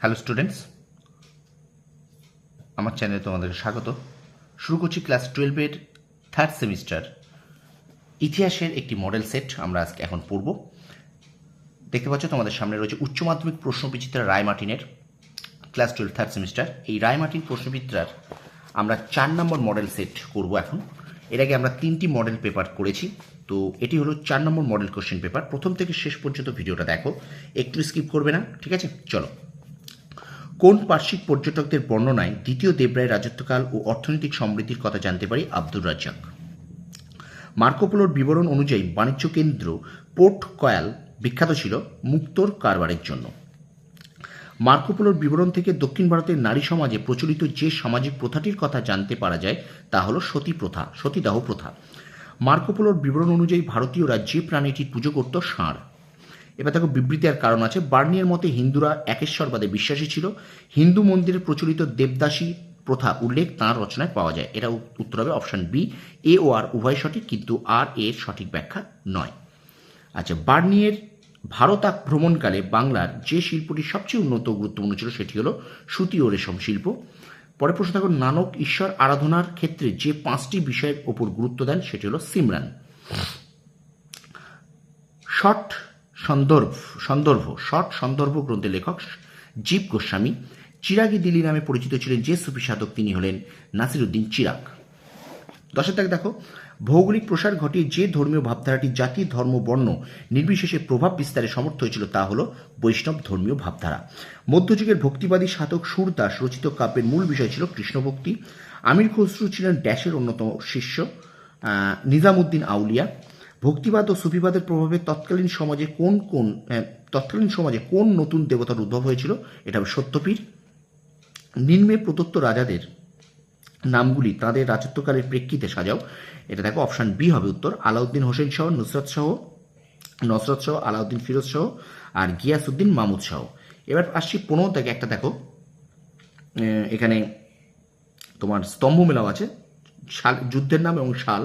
Hello students আমার চ্যানেলে তোমাদের স্বাগত। শুরু করছি ক্লাস টুয়েলভের থার্ড সেমিস্টার ইতিহাসের একটি মডেল সেট আমরা আজকে এখন পড়ব। দেখতে পাচ্ছ, তোমাদের সামনে রয়েছে উচ্চ মাধ্যমিক প্রশ্নবিচিত্রা Roy class twelve third semester এই রায় মার্টিন আমরা চার নম্বর মডেল সেট করব এখন। এর আগে আমরা তিনটি মডেল পেপার করেছি। তো এটি হলো চার নম্বর মডেল কোশ্চেন পেপার প্রথম থেকে শেষ পর্যন্ত ভিডিওটা দেখো। একটু স্কিপ করবে না, ঠিক আছে? চলো। কোন পার্শ্বিক পর্যটকদের বর্ণনায় দ্বিতীয় দেবরায় রাজত্বকাল ও অর্থনৈতিক সমৃদ্ধির কথা জানতে পারি আব্দুর রাজ্জাক। মার্কোপোলোর বিবরণ অনুযায়ী বাণিজ্য কেন্দ্র পোর্ট কয়াল বিখ্যাত ছিল মুক্তোর কারবারের জন্য। মার্কোপোলোর বিবরণ থেকে দক্ষিণ ভারতের নারী সমাজে প্রচলিত যে সামাজিক প্রথাটির কথা জানতে পারা যায় তা হল সতী প্রথা, সতীদাহ প্রথা। মার্কোপোলোর বিবরণ অনুযায়ী ভারতীয়রা যে প্রাণীটির পুজো করত ষাঁড়। এবার দেখো বিবৃতি আর কারণ আছে। বার্নিয়ার মতে হিন্দুরা একেশ্বরবাদে বিশ্বাসী ছিল। হিন্দু মন্দিরে প্রচলিত দেবদাসী প্রথা উল্লেখ তাঁর রচনায় পাওয়া যায়। এটা উত্তর হবে অপশন বি। এ ও আর উভয় সঠিক, কিন্তু আর এর সঠিক ব্যাখ্যা নয়। আচ্ছা বার্নিয়ের ভারত ভ্রমণকালে বাংলার যে শিল্পটি সবচেয়ে উন্নত গুরুত্বপূর্ণ ছিল সেটি হলো সুতি ও রেশম শিল্প। পরে প্রশ্ন থাকুন নানক ঈশ্বর আরাধনার ক্ষেত্রে যে পাঁচটি বিষয়ের ওপর গুরুত্ব দেন সেটি হলো সিমরান। শট সন্দর্ভ সন্দর্ভ, শট সন্দর্ভ গ্রন্থের লেখক জীব গোস্বামী। চিরাগি দিল্লি নামে পরিচিত ছিলেন যে সুফি সাধক তিনি হলেন নাসিরুদ্দিন চিরাগ। দশের দাগ দেখো, ভৌগোলিক প্রসার ঘটিয়ে যে ধর্মীয় ভাবধারাটি জাতি, ধর্ম, বর্ণ নির্বিশেষে প্রভাব বিস্তারে সমর্থ হয়েছিল তা হল বৈষ্ণব ধর্মীয় ভাবধারা। মধ্যযুগের ভক্তিবাদী সাধক সুরদাস রচিত কাব্যের মূল বিষয় ছিল কৃষ্ণভক্তি। আমির খসরু ছিলেন ড্যাশের অন্যতম শিষ্য নিজামুদ্দিন আউলিয়া। ভক্তিবাদ ও সুফিবাদের প্রভাবে তৎকালীন সমাজে কোন কোন তৎকালীন সমাজে কোন নতুন দেবতার উদ্ভব হয়েছিল? এটা হবে সত্যপীর নিম্নে প্রদত্ত রাজাদের নামগুলি তাদের রাজত্বকালের প্রেক্ষিতে সাজাও। এটা দেখো, অপশান বি হবে উত্তর। আলাউদ্দিন হোসেন শাহ নুসরত শাহ নসরত শাহ আলাউদ্দিন ফিরোজ শাহ আর গিয়াসউদ্দিন মাহমুদ শাহ এবার আসছি পনেরো থেকে একটা দেখো। এখানে তোমার স্তম্ভ মেলাও আছে। শাল, যুদ্ধের নাম এবং শাল।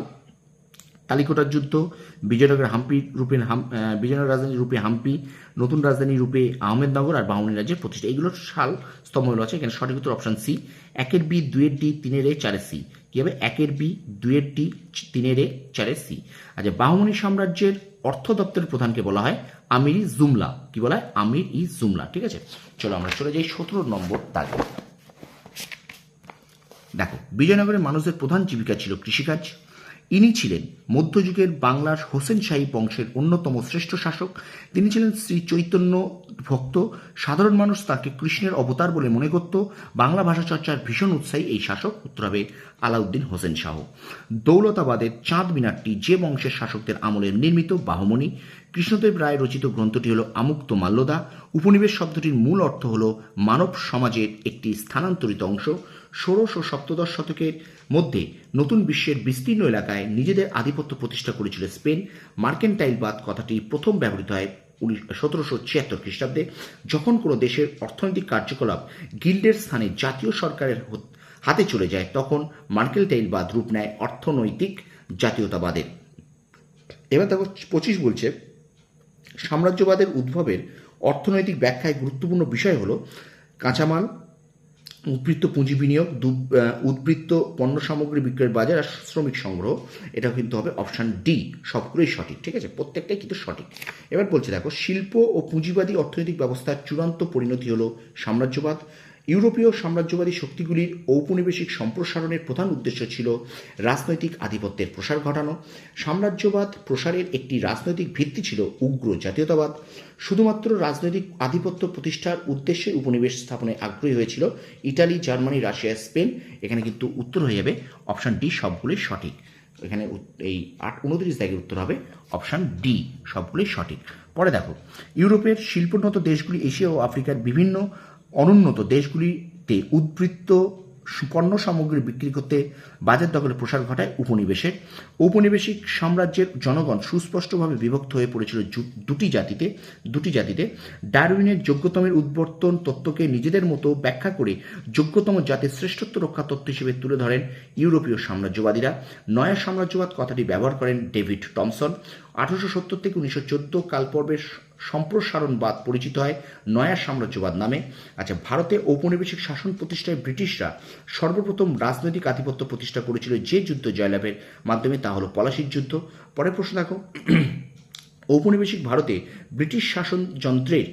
তালিকোটার যুদ্ধ, বিজয়নগরের হাম্পি রূপে হাম- বিজয়নগর রাজধানী রূপে হাম্পি, নতুন রাজধানী রূপে আহমেদনগর আর বাহুনী রাজ্যের প্রতিষ্ঠা। এগুলোর সাল স্তম্ভগুলো আছে, এখানে সঠিক উত্তর অপশন সি একের বি দুয়ের ডি, তিনের এ, চারের সি। কি হবে? একের বি দুয়ের ডি তিনের এ, চারের সি। আচ্ছা বাহুমনি সাম্রাজ্যের অর্থ দপ্তরের প্রধানকে বলা হয় আমির ই জুমলা। কি বলা হয়? আমির ই জুমলা, ঠিক আছে? চলো আমরা চলে যাই সতেরো নম্বর দাগে দেখো, বিজয়নগরের মানুষদের প্রধান জীবিকা ছিল কৃষিকাজ। ইনি ছিলেন মধ্যযুগের বাংলার হোসেন শাহী বংশের অন্যতম শ্রেষ্ঠ শাসক। তিনি ছিলেন শ্রী চৈতন্য ভক্ত, সাধারণ মানুষ তাকে কৃষ্ণের অবতার বলে মনে করত। বাংলা ভাষা চর্চার ভীষণ উৎসাহী এই শাসক উত্তর হবে আলাউদ্দিন হোসেন শাহ। দৌলতাবাদের চাঁদ মিনারটি যে বংশের শাসকদের আমলে নির্মিত বাহমণি। কৃষ্ণদেব রায় রচিত গ্রন্থটি হল আমুক্ত মাল্যদা। উপনিবেশ শব্দটির মূল অর্থ হল মানব সমাজের একটি স্থানান্তরিত অংশ। ষোড়শ ও সপ্তদশ শতকের মধ্যে নতুন বিশ্বের বিস্তীর্ণ এলাকায় নিজেদের আধিপত্য প্রতিষ্ঠা করেছিল স্পেন। মার্কেন্টাইলবাদ কথাটি প্রথম ব্যবহৃত হয় সতেরোশো ছিয়াত্তর খ্রিস্টাব্দে, যখন কোনো দেশের অর্থনৈতিক কার্যকলাপ গিল্ডের স্থানে জাতীয় সরকারের হত- চলে যায়, তখন মার্কেলটাইলবাদ রূপ নেয় অর্থনৈতিক জাতীয়তাবাদের। এবার দেখো পঁচিশ বলছে, সাম্রাজ্যবাদের উদ্ভবের অর্থনৈতিক ব্যাখ্যায় গুরুত্বপূর্ণ বিষয় হলো কাঁচামাল উদ্বৃত্ত পুঁজি বিনিয়োগ উদ্বৃত্ত পণ্য সামগ্রী বিক্রয়ের বাজার আর শ্রমিক সংগ্রহ। এটা কিন্তু হবে অপশান ডি সবগুলোই সঠিক, ঠিক আছে? প্রত্যেকটাই কিন্তু সঠিক। এবার বলছে দেখো, শিল্প ও পুঁজিবাদী অর্থনৈতিক ব্যবস্থার চূড়ান্ত পরিণতি হলো সাম্রাজ্যবাদ। ইউরোপীয় সাম্রাজ্যবাদী শক্তিগুলির ঔপনিবেশিক সম্প্রসারণের প্রধান উদ্দেশ্য ছিল রাজনৈতিক আধিপত্যের প্রসার ঘটানো। সাম্রাজ্যবাদ প্রসারের একটি রাজনৈতিক ভিত্তি ছিল উগ্র জাতীয়তাবাদ। শুধুমাত্র রাজনৈতিক আধিপত্য প্রতিষ্ঠার উদ্দেশ্যে উপনিবেশ স্থাপনে আগ্রহী হয়েছিল ইটালি, জার্মানি, রাশিয়া, স্পেন। এখানে কিন্তু উত্তর হয়ে যাবে অপশান ডি, সবগুলোই সঠিক। এখানে এই আট উনত্রিশ দাগের উত্তর হবে অপশান ডি, সবগুলোই সঠিক। পরে দেখো, ইউরোপের শিল্পোন্নত দেশগুলি এশিয়া ও আফ্রিকার বিভিন্ন অনুন্নত দেশগুলিতে উদ্বৃত্ত পণ্য সামগ্রী বিক্রি করতে বাজার দখলের প্রসার ঘটায় উপনিবেশের ঔপনিবেশিক সাম্রাজ্যের জনগণ সুস্পষ্টভাবে বিভক্ত হয়ে পড়েছিল দুটি জাতিতে দুটি জাতিতে। ডারউইনের যোগ্যতমের উদ্বর্তন তত্ত্বকে নিজেদের মতো ব্যাখ্যা করে যোগ্যতম জাতির শ্রেষ্ঠত্ব রক্ষা তত্ত্ব হিসেবে তুলে ধরেন ইউরোপীয় সাম্রাজ্যবাদীরা। নয়া সাম্রাজ্যবাদ কথাটি ব্যবহার করেন ডেভিড টমসন। আঠারোশো সত্তর থেকে উনিশশো চোদ্দ কালপর্বের সম্প্রসারণবাদ পরিচিত হয় নয়া সাম্রাজ্যবাদ নামে। আচ্ছা ভারতে ঔপনিবেশিক শাসন প্রতিষ্ঠায় ব্রিটিশরা সর্বপ্রথম রাজনৈতিক আধিপত্য প্রতিষ্ঠা করেছিল যে যুদ্ধ জয়লাভের মাধ্যমে, তা হলো পলাশির যুদ্ধ। পরে প্রশ্ন দেখো, ঔপনিবেশিক ভারতে ব্রিটিশ শাসন যন্ত্রের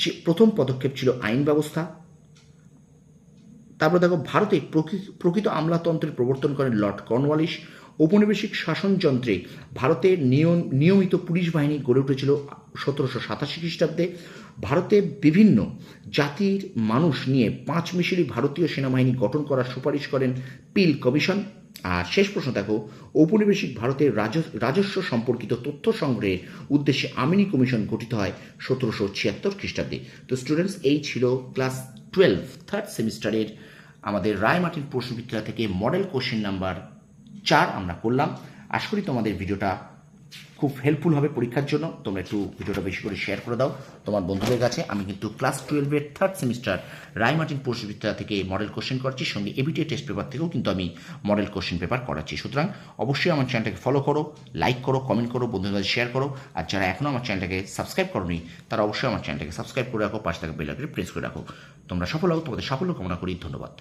যে প্রথম পদক্ষেপ ছিল আইন ব্যবস্থা, তারপর দেখো, ভারতে প্রকৃত আমলাতন্ত্রের প্রবর্তন করেন লর্ড কর্নওয়ালিস ঔপনিবেশিক শাসনযন্ত্রে ভারতের নিয়ম, নিয়মিত পুলিশ বাহিনী গড়ে উঠেছিল সতেরোশো সাতাশি খ্রিস্টাব্দে। ভারতে বিভিন্ন জাতির মানুষ নিয়ে পাঁচ মিশরি ভারতীয় সেনাবাহিনী গঠন করার সুপারিশ করেন পিল কমিশন। আর শেষ প্রশ্ন দেখো, ঔপনিবেশিক ভারতের রাজ- রাজস্ব সম্পর্কিত তথ্য সংগ্রহের উদ্দেশ্যে আমিনি কমিশন গঠিত হয় সতেরোশো ছিয়াত্তর খ্রিস্টাব্দে। তো স্টুডেন্টস এই ছিল ক্লাস টুয়েলভ থার্ড সেমিস্টারের আমাদের রায়মার্টিন প্রশ্নবিদ্যা থেকে মডেল কোশ্চেন নাম্বার চার আমরা করলাম। আশা করি তোমাদের ভিডিওটা খুব হেল্পফুল হবে পরীক্ষার জন্য। তোমরা একটু ভিডিওটা বেশি করে শেয়ার করে দাও। তোমার বন্ধুদের কাছে আমি কিন্তু ক্লাস টুয়েলভের থার্ড সেমিস্টার রায়মার্টিন প্রশ্নবিদ্যা থেকে মডেল কোশ্চেন করছি সঙ্গে এবিটিএ টেস্ট পেপার থেকেও কিন্তু আমি মডেল কোশ্চেন পেপার করাচ্ছি। সুতরাং অবশ্যই আমার চ্যানেলটাকে ফলো করো লাইক করো কমেন্ট করো, বন্ধুদের কাছে শেয়ার করো। আর যারা এখনও আমার চ্যানেলটাকে সাবস্ক্রাইব করোনি, তারা অবশ্যই আমার চ্যানেলটাকে সাবস্ক্রাইব করে রাখো, পাশে থাকা বেল আইকনে প্রেস করে রাখো। তোমরা সফল হও, তোমাদের সাফল্য কামনা করি। ধন্যবাদ।